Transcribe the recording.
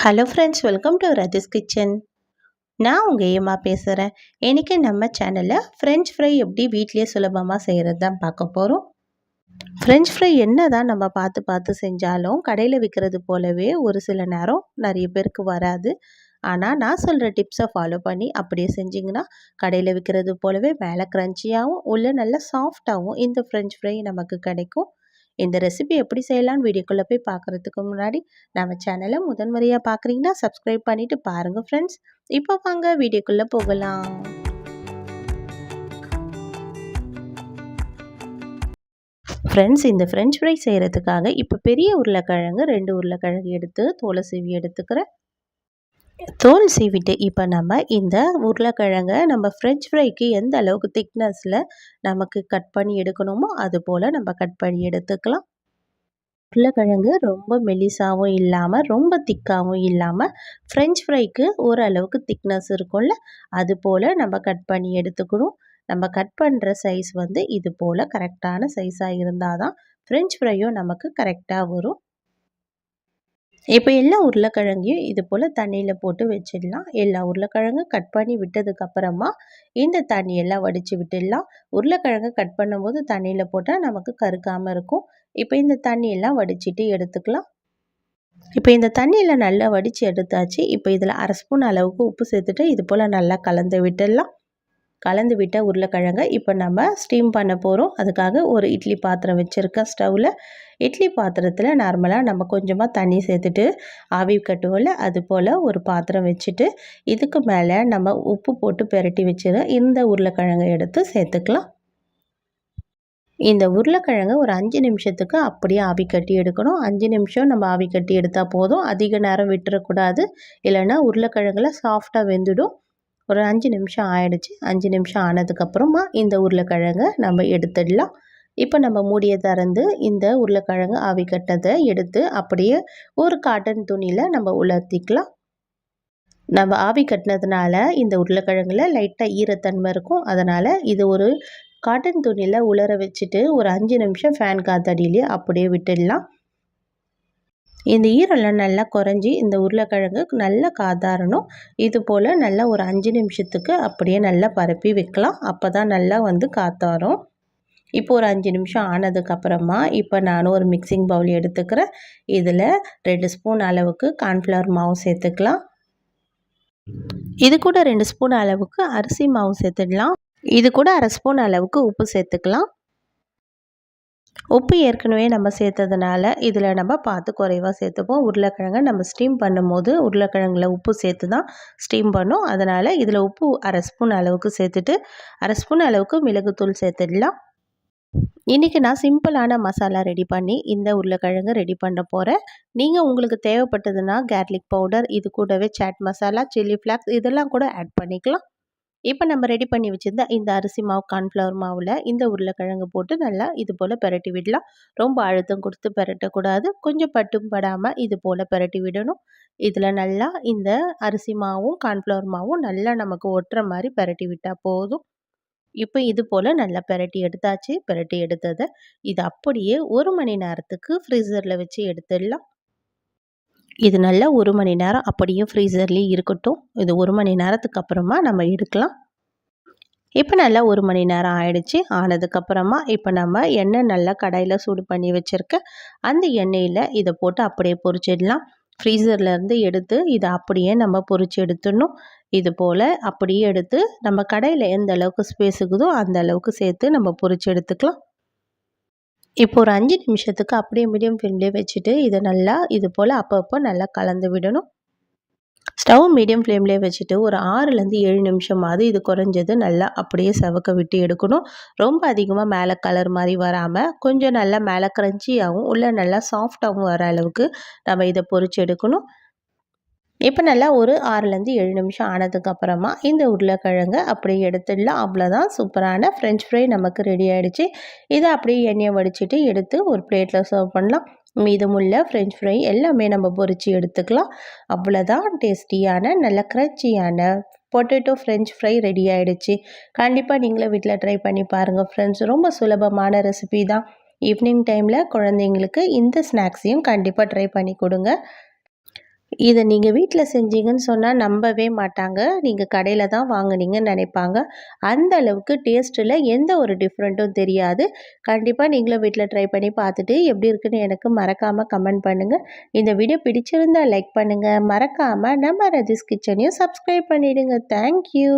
Hello friends welcome to Rathis kitchen நான் உங்கள் ஏமா பேசுகிறேன் இன்றைக்கி நம்ம சேனலில் ஃப்ரெஞ்ச் ஃப்ரை எப்படி வீட்லேயே சுலபமாக செய்கிறது தான் பார்க்க போகிறோம் ஃப்ரெஞ்ச் ஃப்ரை என்ன தான் நம்ம பார்த்து பார்த்து செஞ்சாலும் கடையில் விற்கிறது போலவே ஒரு சில நேரம் நிறைய பேருக்கு வராது. ஆனால் நான் சொல்கிற டிப்ஸை ஃபாலோ பண்ணி அப்படியே செஞ்சிங்கன்னா கடையில் விற்கிறது போலவே மேலே க்ரன்ச்சியாகவும் உள்ளே நல்லா சாஃப்டாகவும் இந்த ஃப்ரெஞ்ச் ஃப்ரை நமக்கு கிடைக்கும். இந்த ரெசிபி எப்படி செய்யலாம்னு வீடியோக்குள்ளே போய் பார்க்குறதுக்கு முன்னாடி நம்ம சேனலை முதன்முறையாக பார்க்குறீங்கன்னா சப்ஸ்கிரைப் பண்ணிவிட்டு பாருங்கள் ஃப்ரெண்ட்ஸ் இப்போ வாங்க வீடியோக்குள்ளே போகலாம். ஃப்ரெண்ட்ஸ் இந்த ஃப்ரெஞ்ச் ஃப்ரை செய்கிறதுக்காக இப்போ பெரிய உருளைக்கிழங்கு ரெண்டு உருளைக்கிழங்கு எடுத்து தோலை சீவி எடுத்துக்கிறேன். தோல் சீவிட்டு இப்போ நம்ம இந்த உருளைக்கிழங்க நம்ம ஃப்ரெஞ்ச் ஃப்ரைக்கு எந்த அளவுக்கு திக்னஸில் நமக்கு கட் பண்ணி எடுக்கணுமோ அது போல் நம்ம கட் பண்ணி எடுத்துக்கலாம். உருளைக்கிழங்கு ரொம்ப மெலிசாகவும் இல்லாமல் ரொம்ப திக்காகவும் இல்லாமல் ஃப்ரெஞ்ச் ஃப்ரைக்கு ஓரளவுக்கு திக்னஸ் இருக்கும்ல அது போல் நம்ம கட் பண்ணி எடுத்துக்கணும். நம்ம கட் பண்ணுற சைஸ் வந்து இது போல் கரெக்டான சைஸாக இருந்தால் தான் ஃப்ரெஞ்ச் ஃப்ரையும் நமக்கு கரெக்டாக வரும். இப்போ எல்லா உருளைக்கிழங்கையும் இது போல் தண்ணியில் போட்டு வச்சிடலாம். எல்லா உருளைக்கிழங்கும் கட் பண்ணி விட்டதுக்கப்புறமா இந்த தண்ணியெல்லாம் வடித்து விட்டுடலாம். உருளைக்கிழங்கு கட் பண்ணும்போது தண்ணியில் போட்டால் நமக்கு கருக்காமல் இருக்கும். இப்போ இந்த தண்ணியெல்லாம் வடிச்சிட்டு எடுத்துக்கலாம். இப்போ இந்த தண்ணியில் நல்லா வடித்து எடுத்தாச்சு. இப்போ இதில் அரை ஸ்பூன் அளவுக்கு உப்பு சேர்த்துட்டு இது போல் நல்லா கலந்து விட்டுடலாம். கலந்து விட்ட உருளைக்கிழங்க இப்போ நம்ம ஸ்டீம் பண்ண போகிறோம் அதுக்காக ஒரு இட்லி பாத்திரம் வச்சுருக்கேன் ஸ்டவ்வில் இட்லி பாத்திரத்தில் நார்மலாக நம்ம கொஞ்சமாக தண்ணி சேர்த்துட்டு ஆவி கட்டுவோம்ல அது போல் ஒரு பாத்திரம் வச்சுட்டு இதுக்கு மேலே நம்ம உப்பு போட்டு பெரட்டி வச்சுரு இந்த உருளைக்கிழங்கை எடுத்து சேர்த்துக்கலாம். இந்த உருளைக்கிழங்கு ஒரு அஞ்சு நிமிஷத்துக்கு அப்படியே ஆவி கட்டி எடுக்கணும். அஞ்சு நிமிஷம் நம்ம ஆவி கட்டி எடுத்தால் போதும். அதிக நேரம் விட்டுறக்கூடாது. இல்லைன்னா உருளைக்கிழங்குல சாஃப்டாக வெந்துடும். ஒரு அஞ்சு நிமிஷம் ஆயிடுச்சு. அஞ்சு நிமிஷம் ஆனதுக்கப்புறமா இந்த உருளைக்கிழங்கை நம்ம எடுத்துடலாம். இப்போ நம்ம மூடியை திறந்து இந்த உருளைக்கிழங்கு ஆவி கட்டதை எடுத்து அப்படியே ஒரு காட்டன் துணியில் நம்ம உலர்த்திக்கலாம். நம்ம ஆவி கட்டினதுனால இந்த உருளைக்கிழங்குல லைட்டாக ஈரத்தன்மை இருக்கும். அதனால் இது ஒரு காட்டன் துணியில் உலர வச்சுட்டு ஒரு அஞ்சு நிமிஷம் ஃபேன் காத்தடியிலே அப்படியே விட்டுடலாம். இந்த ஈரெல்லாம் நல்லா குறைஞ்சி இந்த உருளைக்கிழங்கு நல்லா காதாரணும் இது போல் நல்லா ஒரு அஞ்சு நிமிஷத்துக்கு அப்படியே நல்லா பரப்பி வைக்கலாம். அப்போ தான் நல்லா வந்து காத்தாரும் இப்போ ஒரு அஞ்சு நிமிஷம் ஆனதுக்கப்புறமா இப்போ நானும் ஒரு மிக்சிங் பவுல் எடுத்துக்கிறேன். இதில் ரெண்டு ஸ்பூன் அளவுக்கு கார்ன்ஃப்ளவர் மாவு சேர்த்துக்கலாம். இது கூட ரெண்டு ஸ்பூன் அளவுக்கு அரிசி மாவு சேர்த்துடலாம் இது கூட அரை ஸ்பூன் அளவுக்கு உப்பு சேர்த்துக்கலாம். உப்பு ஏற்கனவே நம்ம சேர்த்ததுனால இதில் நம்ம பார்த்து குறைவாக சேர்த்துப்போம். உருளைக்கிழங்கை நம்ம ஸ்டீம் பண்ணும்போது உருளைக்கிழங்குல உப்பு சேர்த்து தான் ஸ்டீம் பண்ணோம். அதனால் இதில் உப்பு அரை ஸ்பூன் அளவுக்கு சேர்த்துட்டு அரை ஸ்பூன் அளவுக்கு மிளகுத்தூள் சேர்த்துடலாம். இன்றைக்கி நான் சிம்பிளான மசாலா ரெடி பண்ணி இந்த உருளைக்கிழங்கு ரெடி பண்ண போகிறேன் நீங்கள் உங்களுக்கு தேவைப்பட்டதுன்னா கேர்லிக் பவுடர் இது கூடவே சாட் மசாலா சில்லி ஃப்ளாக்ஸ் இதெல்லாம் கூட ஆட் பண்ணிக்கலாம். இப்போ நம்ம ரெடி பண்ணி வச்சுருந்த இந்த அரிசி மாவு கார்ன்ஃப்ளவர் மாவில் இந்த உருளைக்கிழங்கு போட்டு நல்லா இது போல் பரட்டி விடலாம். ரொம்ப அழுத்தம் கொடுத்து பரட்டக்கூடாது. கொஞ்சம் பட்டும் படாமல் இது போல் பரட்டி விடணும். இதில் நல்லா இந்த அரிசி மாவும் கார்ன்ஃப்ளவர் மாவும் நல்லா நமக்கு ஒட்டுற மாதிரி பரட்டி விட்டால் போதும். இப்போ இது போல் நல்லா பரட்டி எடுத்தாச்சு. பரட்டி எடுத்ததை இது அப்படியே ஒரு மணி நேரத்துக்கு ஃப்ரீசரில் வச்சு எடுத்துடலாம். இது நல்லா ஒரு மணி நேரம் அப்படியே ஃப்ரீசர்லேயே இருக்கட்டும். இது ஒரு மணி நேரத்துக்கு அப்புறமா நம்ம எடுக்கலாம். இப்போ நல்லா ஒரு மணி நேரம் ஆயிடுச்சு. ஆனதுக்கப்புறமா இப்போ நம்ம எண்ணெய் நல்லா கடாயில் சூடு பண்ணி வச்சுருக்க அந்த எண்ணெயில் இதை போட்டு அப்படியே பொறிச்சிடலாம் ஃப்ரீசர்லேருந்து எடுத்து இதை அப்படியே நம்ம பொறிச்சு எடுத்துடணும். இது போல் அப்படியே எடுத்து நம்ம கடையில் எந்த அளவுக்கு ஸ்பேஸ் இருக்குதோ அந்த அளவுக்கு சேர்த்து நம்ம பொறிச்சு எடுத்துக்கலாம். இப்போ ஒரு அஞ்சு நிமிஷத்துக்கு அப்படியே மீடியம் ஃப்ளேம்லேயே வச்சுட்டு இதை நல்லா இது போல் அப்பப்போ நல்லா கலந்து விடணும். ஸ்டவ் மீடியம் ஃப்ளேம்லேயே வச்சுட்டு ஒரு ஆறுலேருந்து ஏழு நிமிஷமாவது இது குறைஞ்சது நல்லா அப்படியே செவக்க விட்டு எடுக்கணும். ரொம்ப அதிகமாக மேலே கலர் மாதிரி வராமல் கொஞ்சம் நல்லா மேலே க்ரன்ச்சியாகவும் உள்ளே நல்லா சாஃப்டாகவும் வர அளவுக்கு நம்ம இதை பொறிச்சு எடுக்கணும். இப்போ நல்லா ஒரு ஆறுலேருந்து ஏழு நிமிஷம் ஆனதுக்கப்புறமா இந்த உருளைக்கிழங்கை அப்படியே எடுத்துடலாம். அவ்வளோதான். சூப்பரான ஃப்ரெஞ்ச் ஃப்ரை நமக்கு ரெடி ஆகிடுச்சு இதை அப்படியே எண்ணெயை வடிச்சிட்டு எடுத்து ஒரு பிளேட்டில் சர்வ் பண்ணலாம். மீதமுள்ள ஃப்ரெஞ்ச் ஃப்ரை எல்லாமே நம்ம பொறிச்சு எடுத்துக்கலாம். அவ்வளோதான். டேஸ்டியான நல்ல க்ரன்ச்சியான பொட்டேட்டோ ஃப்ரெஞ்ச் ஃப்ரை ரெடி ஆகிடுச்சு கண்டிப்பாக நீங்களும் வீட்டில் ட்ரை பண்ணி பாருங்கள் ஃப்ரெண்ட்ஸ் ரொம்ப சுலபமான ரெசிபி தான். ஈவினிங் டைமில் குழந்தைங்களுக்கு இந்த ஸ்நாக்ஸையும் கண்டிப்பாக ட்ரை பண்ணி கொடுங்க. இதை நீங்கள் வீட்டில் செஞ்சீங்கன்னு சொன்னால் நம்பவே மாட்டாங்க. நீங்கள் கடையில் தான் வாங்கினீங்கன்னு நினைப்பாங்க. அந்த அளவுக்கு டேஸ்ட்டில் எந்த ஒரு டிஃப்ரெண்ட்டும் தெரியாது. கண்டிப்பாக நீங்களும் வீட்டில் ட்ரை பண்ணி பார்த்துட்டு எப்படி இருக்குன்னு எனக்கு மறக்காமல் கமெண்ட் பண்ணுங்கள் இந்த வீடியோ பிடிச்சிருந்தால் லைக் பண்ணுங்கள் மறக்காமல் நம்ம ரஜிஸ் கிச்சனையும் சப்ஸ்கிரைப் பண்ணிவிடுங்க தேங்க்யூ